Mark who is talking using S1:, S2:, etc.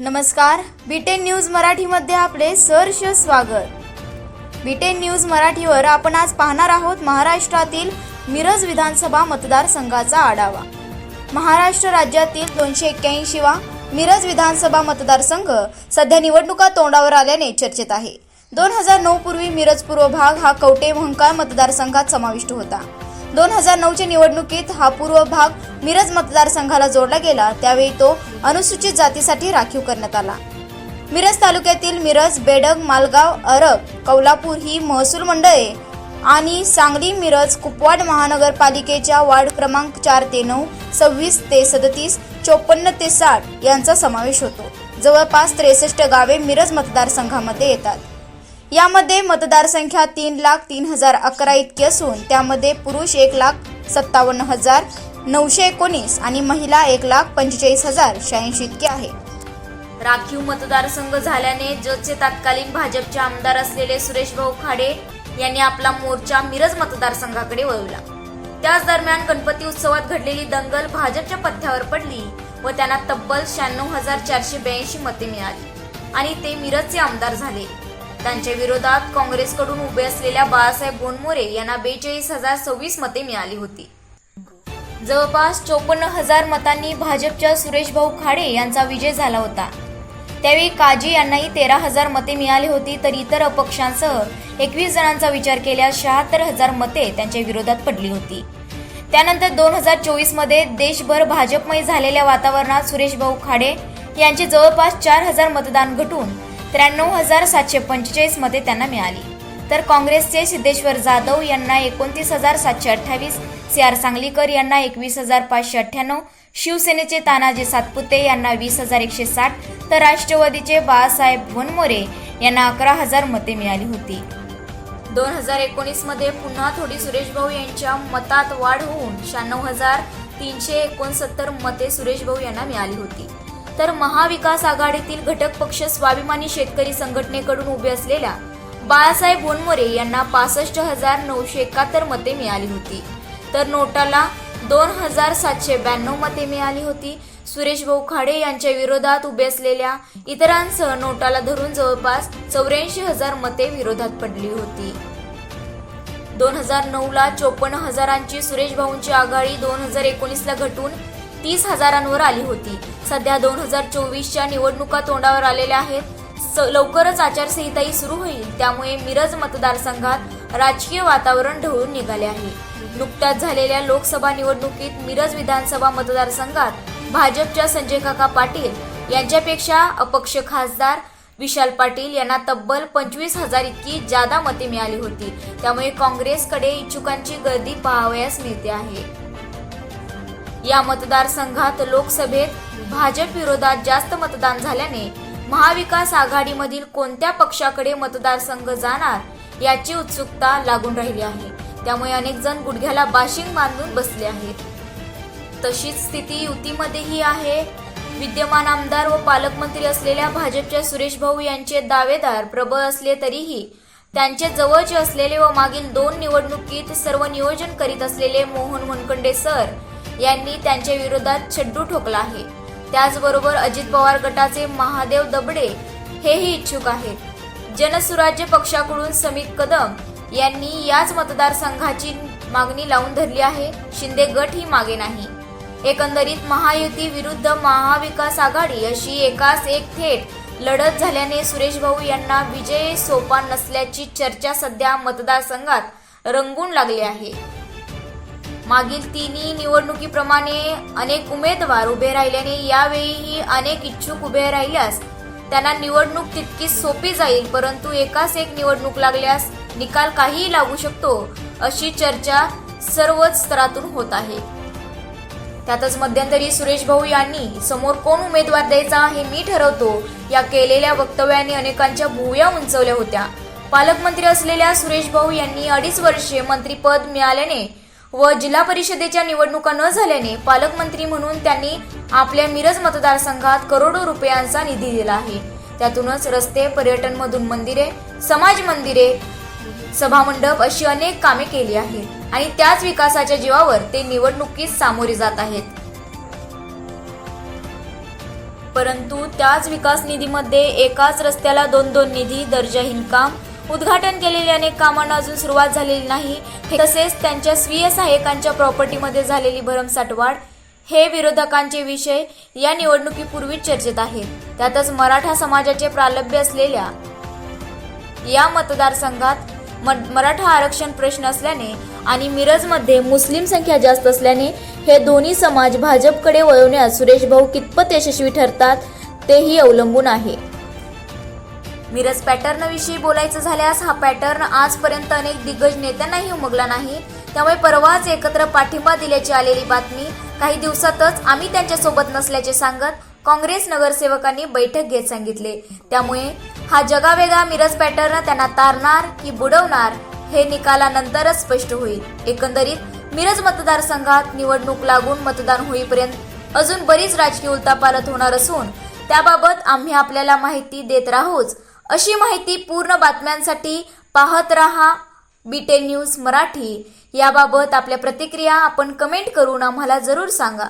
S1: नमस्कार beaten news मराठीमध्ये आपले सहर्ष स्वागत. बीटेन न्यूज मराठीवर आपण आज पाहणार आहोत महाराष्ट्रातील मिरज विधानसभा मतदारसंघाचा आढावा. महाराष्ट्र राज्यातील दोनशे एक्क्याऐंशीवा मिरज विधानसभा मतदारसंघ सध्या निवडणुका तोंडावर आल्याने चर्चेत आहे. दोन हजार नऊ पूर्वी मिरज पूर्व भाग हा कवटे महंकाळ मतदारसंघात समाविष्ट होता. दोन हजार नऊच्या निवडणुकीत हा पूर्व भाग मिरज मतदारसंघाला जोडला गेला. त्यावेळी तो अनुसूचित जातीसाठी राखीव करण्यात आला. मिरज तालुक्यातील मिरज बेडग मालगाव अरब कौलापूर ही महसूल मंडळे आणि सांगली मिरज कुपवाड महानगरपालिकेच्या वार्ड क्रमांक चार ते नऊ सव्वीस ते सदतीस चोपन्न ते साठ यांचा समावेश होतो. जवळपास त्रेसष्ट गावे मिरज मतदारसंघामध्ये येतात. यामध्ये मतदार संख्या तीन लाख तीन हजार अकरा इतकी असून त्यामध्ये पुरुष एक लाख सत्तावन्न हजार नऊशे एकोणीस आणि महिला एक लाख पंचेचाळीस हजार शहाऐंशी इतकी आहे. राखीव मतदारसंघ झाल्याने जतचे तत्कालीन भाजपचे आमदार असलेले सुरेश भाऊ खाडे यांनी आपला मोर्चा मिरज मतदारसंघाकडे वळवला. त्याच दरम्यान गणपती उत्सवात घडलेली दंगल भाजपच्या पथ्यावर पडली व त्यांना तब्बल शहाण्णव हजार चारशे ब्याऐंशी मते मिळाली आणि ते मिरजचे आमदार झाले. त्यांच्या विरोधात काँग्रेसकडून उभे असलेल्या बाळासाहेब बोनमोरे यांना बेचाळीस हजार सव्वीस मते मिळाली होती. जवळपास चोपन्न हजार मतांनी भाजपच्या सुरेशभाऊ खाडे यांचा विजय झाला होता. त्यावेळी काजी यांनाही तेरा हजार मते मिळाली होती तर इतर अपक्षांसह एकवीस जणांचा विचार केल्यास शहात्तर हजार मते त्यांच्या विरोधात पडली होती. त्यानंतर दोन हजार चोवीसमध्ये देशभर भाजपमय झालेल्या वातावरणात सुरेशभाऊ खाडे यांचे जवळपास चार हजार मतदान घटून त्र्याण्णव हजार सातशे पंचेचाळीसमध्ये त्यांना मिळाली. तर काँग्रेसचे सिद्धेश्वर जाधव यांना एकोणतीस हजार सातशे अठ्ठावीस सी आर सांगलीकर यांना एकवीस हजार पाचशे अठ्ठ्याण्णव शिवसेनेचे तानाजी सातपुते यांना वीस हजार एकशे साठ तर राष्ट्रवादीचे बाळासाहेब वनमोरे यांना अकरा हजार मते मिळाली होती. दोन हजार एकोणीसमध्ये पुन्हा थोडी सुरेश भाऊ यांच्या मतात वाढ होऊन शहाण्णव हजार तीनशे एकोणसत्तर मते सुरेश भाऊ यांना मिळाली होती. तर महाविकास आघाडीतील घटक पक्ष स्वाभिमानी शेतकरी संघटनेकडून उभे असलेल्या बाळासाहेब बोनमोरे यांना पासष्ट हजार नऊशे एकाहत्तर मते मिळाली होती. तर नोटाला दोन हजार सातशे ब्याण्णव मते मिळाली होती. सुरेश भाऊ खाडे यांच्या विरोधात उभे असलेल्या इतरांसह नोटाला धरून जवळपास चौऱ्याऐंशी हजार मते विरोधात पडली होती. दोन हजार नऊ ला चोपन्न हजारांची सुरेश भाऊंची आघाडी दोन हजार एकोणीस ला घटून तीस हजारांवर आली होती. सध्या दोन हजार चोवीसच्या निवडणुका तोंडावर आलेल्या आहेत. स- लवकरच आचारसंहिताही सुरू होईल. त्यामुळे मिरज मतदारसंघात राजकीय वातावरण ढवळून निघाले आहे. नुकत्याच झालेल्या लोकसभा निवडणुकीत मिरज विधानसभा मतदारसंघात भाजपच्या संजय काका पाटील यांच्यापेक्षा अपक्ष खासदार विशाल पाटील यांना तब्बल पंचवीस हजार इतकी जादा मते मिळाली होती. त्यामुळे काँग्रेसकडे इच्छुकांची गर्दी पाहावयास मिळते आहे. या मतदारसंघात लोकसभेत भाजप विरोधात जास्त मतदान झाल्याने महाविकास आघाडीमधील कोणत्या पक्षाकडे मतदारसंघ जाणार याची उत्सुकता लागून राहिली आहे. त्यामुळे अनेक जण गुडघ्याला बाशिंग बांधून बसले आहेत. तशीच स्थिती युतीमध्येही आहे. विद्यमान आमदार व पालकमंत्री असलेल्या भाजपच्या सुरेश भाऊ यांचे दावेदार प्रबळ असले तरीही त्यांचे जवळचे असलेले व मागील दोन निवडणुकीत सर्व नियोजन करीत असलेले मोहन मनकंडे सर यांनी त्यांच्या विरोधात छड्डू ठोकला आहे. त्याचबरोबर अजित पवार गटाचे महादेव दबडे हेही इच्छुक आहेत. जनसुराज्य पक्षाकडून समित कदम यांनी याच मतदारसंघाची मागणी लावून धरली आहे. शिंदे गट ही मागे नाही. एकंदरीत महायुती विरुद्ध महाविकास आघाडी अशी एकास एक थेट लढत झाल्याने सुरेश भाऊ यांना विजय सोपा नसल्याची चर्चा सध्या मतदारसंघात रंगून लागली आहे. मागील तिन्ही निवडणुकीप्रमाणे अनेक उमेदवार उभे राहिल्याने यावेळीही अनेक इच्छुक उभे राहिल्यास त्यांना निवडणूक तितकीच सोपी जाईल परंतु एकाच एक निवडणूक लागल्यास निकाल काहीही लागू शकतो अशी चर्चा सर्वच स्तरातून होत आहे. त्यातच मध्यंतरी सुरेश भाऊ यांनी समोर कोण उमेदवार द्यायचा हे मी ठरवतो या केलेल्या वक्तव्याने अनेकांच्या भुवया उंचवल्या होत्या. पालकमंत्री असलेल्या सुरेश भाऊ यांनी अडीच वर्षे मंत्रीपद मिळाल्याने व जिल्हा परिषदेच्या निवडणुका न झाल्याने पालकमंत्री म्हणून त्यांनी आपल्या मिरज मतदारसंघात करोडो रुपयांचा निधी दिला आहे. त्यातूनच रस्ते पर्यटनमधून मंदिरे समाज मंदिरे सभामंडप अशी अनेक कामे केली आहेत आणि त्याच विकासाच्या जीवावर ते निवडणुकीत सामोरे जात आहेत. परंतु त्याच विकास निधीमध्ये एकाच रस्त्याला दोन दोन निधी दर्जाहीन काम उद्घाटन केलेल्या अनेक कामांना अजून सुरुवात झालेली नाही. तसेच त्यांच्या स्वीय सहाय्यकांच्या प्रॉपर्टीमध्ये झालेली भरमसाठ वाढ हे विरोधकांचे विषय या निवडणुकीपूर्वीच चर्चेत आहेत त्यातच मराठा समाजाचे प्रालब्य असलेल्या या मतदारसंघात म- मराठा आरक्षण प्रश्न असल्याने आणि मिरजमध्ये मुस्लिम संख्या जास्त असल्याने हे दोन्ही समाज भाजपकडे वळवण्यात सुरेश भाऊ कितपत यशस्वी ठरतात तेही अवलंबून आहे. मिरज पॅटर्न विषयी बोलायचं झाल्यास हा पॅटर्न आजपर्यंत अनेक दिग्गज नेत्यांनाही उमगला नाही. त्यामुळे परवाच एकत्र पाठिंबा दिल्याची आलेली बातमी काही दिवसातच आम्ही त्यांच्यासोबत नसल्याचे सांगत काँग्रेस नगरसेवकांनी बैठक घेत सांगितले. त्यामुळे हा जगावेगळा मिरज पॅटर्न त्यांना तारणार की बुडवणार हे निकालानंतरच स्पष्ट होईल. एकंदरीत मिरज मतदारसंघात निवडणूक लागून मतदान होईपर्यंत अजून बरीच राजकीय उलतापालत होणार असून त्याबाबत आम्ही आपल्याला माहिती देत राहूच अशी माहिती पूर्ण बातम्यांसाठी पाहत रहा बीटेन न्यूज मराठी. याबाबत आपल्या प्रतिक्रिया आपण कमेंट करून आम्हाला जरूर सांगा.